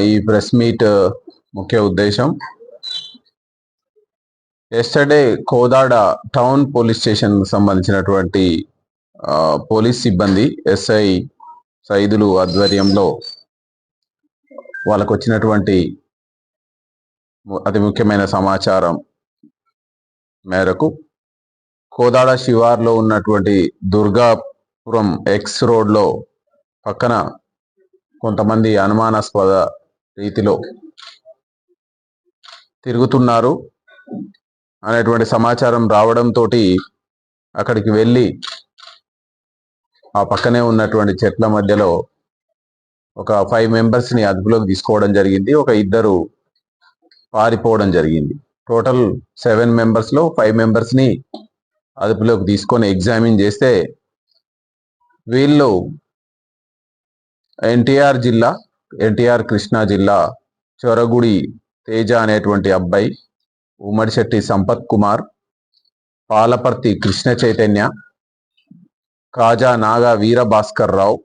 ఈ press meet ముఖ్య ఉద్దేశం yesterday Kodad town police station సంబంధించినటువంటి పోలీస్ సిబ్బంది ఎస్ఐ సైదులు ఆధ్వర్యంలో వాళ్ళకు వచ్చినటువంటి అతి ముఖ్యమైన సమాచారం మేరకు కోదాడ శివార్లో ఉన్నటువంటి దుర్గాపురం ఎక్స్ రోడ్లో పక్కన కొంతమంది అనుమానాస్పద రీతిలో తిరుగుతున్నారు. అనేటువంటి సమాచారం రావడంతో అక్కడికి వెళ్ళి ఆ పక్కనే ఉన్నటువంటి చెట్ల మధ్యలో ఒక ఫైవ్ మెంబర్స్ని అదుపులోకి తీసుకోవడం జరిగింది. ఒక ఇద్దరు పారిపోవడం జరిగింది. టోటల్ సెవెన్ మెంబర్స్లో ఫైవ్ మెంబర్స్ని అదుపులోకి తీసుకొని ఎగ్జామిన్ చేస్తే వీళ్ళు ఎన్టీఆర్ జిల్లా ఎన్టీఆర్ కృష్ణా జిల్లా చొరగుడి తేజ అనేటువంటి అబ్బాయి ఉమ్మడిశెట్టి సంపత్ కుమార్ పాలపర్తి కృష్ణ చైతన్య కాజా నాగా వీరభాస్కర్ రావు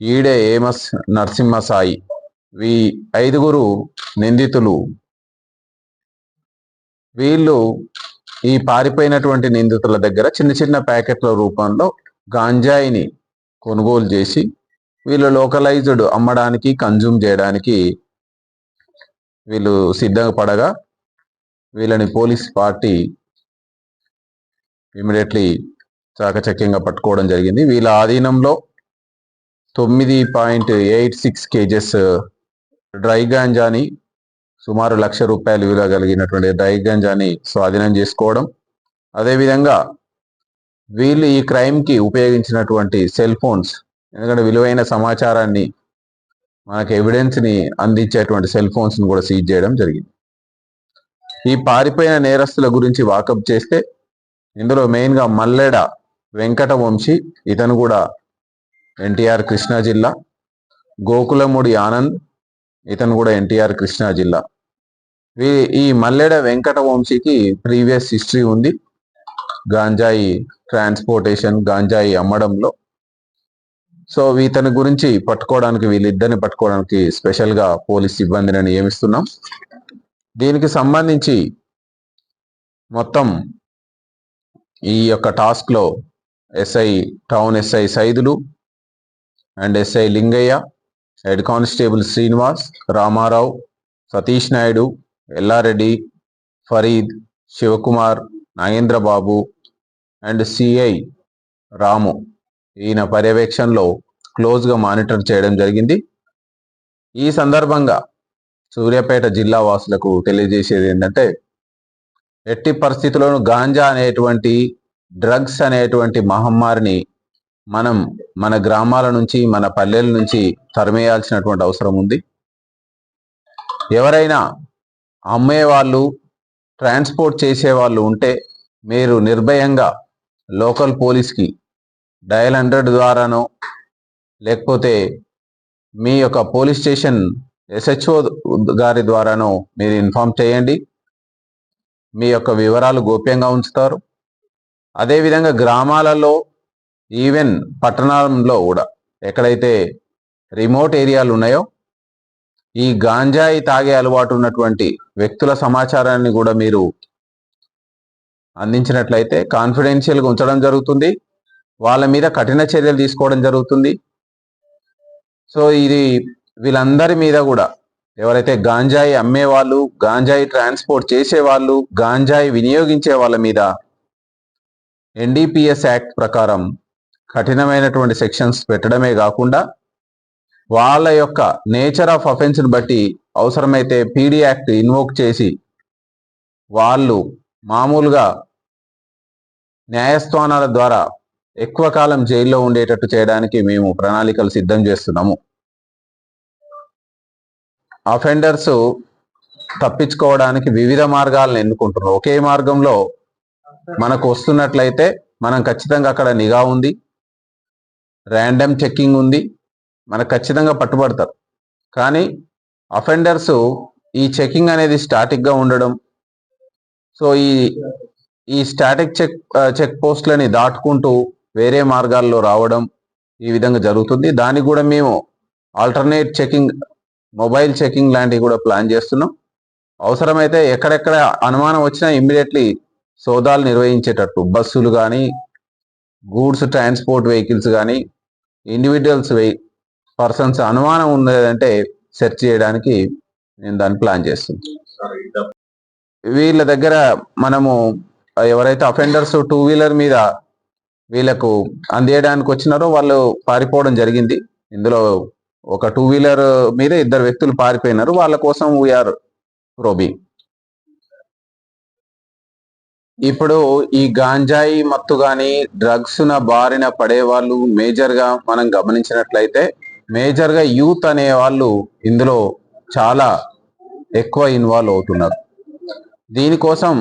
ఈడే ఏమస్ నరసింహసాయి. వీ ఐదుగురు నిందితులు. వీళ్ళు ఈ పారిపోయినటువంటి నిందితుల దగ్గర చిన్న చిన్న ప్యాకెట్ల రూపంలో గాంజాయిని కొనుగోలు చేసి వీళ్ళు లోకలైజ్డ్ అమ్మడానికి కన్జ్యూమ్ చేయడానికి వీళ్ళు సిద్ధపడగా వీళ్ళని పోలీస్ పార్టీ ఇమీడియట్లీ చాకచక్యంగా పట్టుకోవడం జరిగింది. వీళ్ళ ఆధీనంలో తొమ్మిది point eight six kgs dry గాంజాని సుమారు లక్ష రూపాయలు విలువ కలిగినటువంటి డ్రై గాంజాని స్వాధీనం చేసుకోవడం. అదేవిధంగా వీళ్ళు ఈ క్రైమ్కి ఉపయోగించినటువంటి సెల్ ఫోన్స్ ఎందుకంటే విలువైన సమాచారాన్ని మనకు ఎవిడెన్స్ని అందించేటువంటి సెల్ ఫోన్స్ని కూడా సీజ్ చేయడం జరిగింది. ఈ పారిపోయిన నేరస్తుల గురించి వాకప్ చేస్తే ఇందులో మెయిన్గా మల్లెడ వెంకట వంశీ ఇతను కూడా ఎన్టీఆర్ కృష్ణా జిల్లా. గోకులముడి ఆనంద్ ఇతను కూడా ఎన్టీఆర్ కృష్ణా జిల్లా. ఈ మల్లెడ వెంకట వంశీకి ప్రీవియస్ హిస్టరీ ఉంది. గాంజాయి ట్రాన్స్పోర్టేషన్ గాంజాయి అమ్మడంలో. సో ఇతని గురించి పట్టుకోవడానికి వీళ్ళిద్దరిని పట్టుకోవడానికి స్పెషల్గా పోలీస్ సిబ్బందిని నియమిస్తున్నాం. దీనికి సంబంధించి మొత్తం ఈ యొక్క టాస్క్లో SI town SI Saidulu and SI Lingaiah head constable Srinivas Ramarao Satish Naidu Yellareddy Farid Sivakumar Nagendrababu and CI Ramu. ఈయన పర్యవేక్షణలో క్లోజ్గా మానిటర్ చేయడం జరిగింది. ఈ సందర్భంగా సూర్యాపేట జిల్లా వాసులకు తెలియజేసేది ఏంటంటే ఎట్టి పరిస్థితుల్లోనూ గాంజా అనేటువంటి డ్రగ్స్ అనేటువంటి మహమ్మారిని మనం మన గ్రామాల నుంచి మన పల్లెల నుంచి తరిమేయాల్సినటువంటి అవసరం ఉంది. ఎవరైనా అమ్మే వాళ్ళు ట్రాన్స్పోర్ట్ చేసే వాళ్ళు ఉంటే మీరు నిర్భయంగా లోకల్ పోలీస్కి డయల్ హండ్రెడ్ ద్వారానో లేకపోతే మీ యొక్క పోలీస్ స్టేషన్ ఎస్హెచ్ఓ గారి ద్వారాను మీరు ఇన్ఫామ్ చేయండి. మీ యొక్క వివరాలు గోప్యంగా ఉంచుతారు. అదేవిధంగా గ్రామాలలో ఈవెన్ పట్టణంలో కూడా ఎక్కడైతే రిమోట్ ఏరియాలు ఉన్నాయో ఈ గాంజాయి తాగే అలవాటు ఉన్నటువంటి వ్యక్తుల సమాచారాన్ని కూడా మీరు అందించినట్లయితే కాన్ఫిడెన్షియల్గా ఉంచడం జరుగుతుంది. వాళ్ళ మీద కఠిన చర్యలు తీసుకోవడం జరుగుతుంది. సో ఇది వీళ్ళందరి మీద కూడా ఎవరైతే గాంజాయి అమ్మేవాళ్ళు గాంజాయి ట్రాన్స్పోర్ట్ చేసేవాళ్ళు గాంజాయి వినియోగించే వాళ్ళ మీద ఎన్డీపీఎస్ యాక్ట్ ప్రకారం కఠినమైనటువంటి సెక్షన్స్ పెట్టడమే కాకుండా వాళ్ళ యొక్క నేచర్ ఆఫ్ అఫెన్స్ని బట్టి అవసరమైతే పీడీ యాక్ట్ ఇన్వోక్ చేసి వాళ్ళు మామూలుగా న్యాయస్థానాల ద్వారా ఎక్కువ కాలం జైల్లో ఉండేటట్టు చేయడానికి మేము ప్రణాళికలు సిద్ధం చేస్తున్నాము. అఫెండర్స్ తప్పించుకోవడానికి వివిధ మార్గాలను ఎన్నుకుంటున్నారు ఒకే మార్గంలో మనకు వస్తున్నట్లయితే మనం ఖచ్చితంగా అక్కడ నిఘా ఉంది ర్యాండమ్ చెక్కింగ్ ఉంది మనకు ఖచ్చితంగా పట్టుబడతారు. కానీ అఫెండర్స్ ఈ చెకింగ్ అనేది స్టాటిక్గా ఉండడం సో ఈ ఈ స్టాటిక్ చెక్ చెక్ పోస్ట్లని దాటుకుంటూ వేరే మార్గాల్లో రావడం ఈ విధంగా జరుగుతుంది. దానికి కూడా మేము ఆల్టర్నేట్ చెకింగ్ మొబైల్ చెకింగ్ లాంటివి కూడా ప్లాన్ చేస్తున్నాం. అవసరమైతే ఎక్కడెక్కడ అనుమానం వచ్చినా ఇమ్మీడియట్లీ సోదాలు నిర్వహించేటట్టు. బస్సులు కానీ గూడ్స్ ట్రాన్స్పోర్ట్ వెహికల్స్ కానీ ఇండివిజువల్స్ వెహి పర్సన్స్ అనుమానం ఉన్నదంటే సెర్చ్ చేయడానికి నేను దాన్ని ప్లాన్ చేస్తున్నాను వీళ్ళ దగ్గర మనము ఎవరైతే అఫెండర్స్ టూ వీలర్ మీద వీళ్ళకు అందేయడానికి వచ్చినారో వాళ్ళు పారిపోవడం జరిగింది. ఇందులో ఒక టూ వీలర్ మీద ఇద్దరు వ్యక్తులు పారిపోయినారు. వాళ్ళ కోసం వీఆర్ ప్రోబింగ్ ఇప్పుడు ఈ గాంజాయి మత్తు గాని డ్రగ్స్ న బారిన పడే వాళ్ళు మేజర్గా మనం గమనించినట్లయితే మేజర్గా యూత్ అనే వాళ్ళు ఇందులో చాలా ఎక్కువ ఇన్వాల్వ్ అవుతున్నారు. దీనికోసం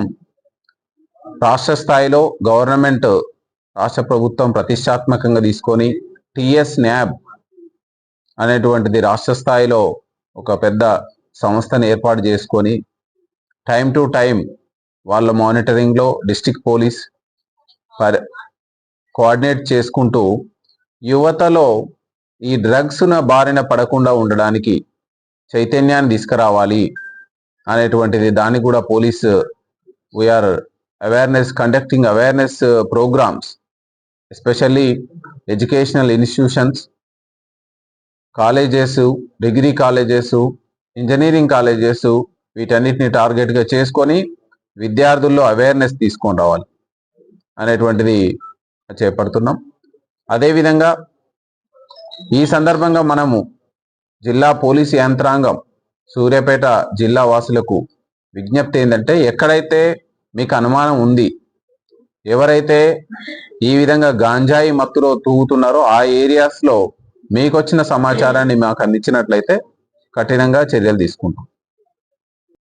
రాష్ట్ర స్థాయిలో గవర్నమెంట్ రాష్ట్ర ప్రభుత్వం ప్రతిష్టాత్మకంగా తీసుకొని టిఎస్ న్యాబ్ అనేటువంటిది రాష్ట్ర స్థాయిలో ఒక పెద్ద సంస్థను ఏర్పాటు చేసుకొని టైం టు టైం వాళ్ళ మానిటరింగ్లో డిస్టిక్ పోలీస్ కోఆర్డినేట్ చేసుకుంటూ యువతలో ఈ డ్రగ్స్న బారిన పడకుండా ఉండడానికి చైతన్యాన్ని తీసుకురావాలి అనేటువంటిది దాన్ని కూడా police we're awareness conducting awareness programs especially educational institutions colleges degree colleges engineering colleges వీటన్నిటిని టార్గెట్గా చేసుకొని విద్యార్థుల్లో అవేర్నెస్ తీసుకొని రావాలి అనేటువంటిది చేపడుతున్నాం. అదేవిధంగా ఈ సందర్భంగా మనము జిల్లా పోలీసు యంత్రాంగం సూర్యాపేట జిల్లా వాసులకు విజ్ఞప్తి ఏంటంటే ఎక్కడైతే మీకు అనుమానం ఉంది ఎవరైతే ఈ విధంగా గాంజాయి మత్తులో తూగుతున్నారో ఆ ఏరియాస్లో మీకు వచ్చిన సమాచారాన్ని మాకు అందించినట్లయితే కఠినంగా చర్యలు తీసుకుంటాం.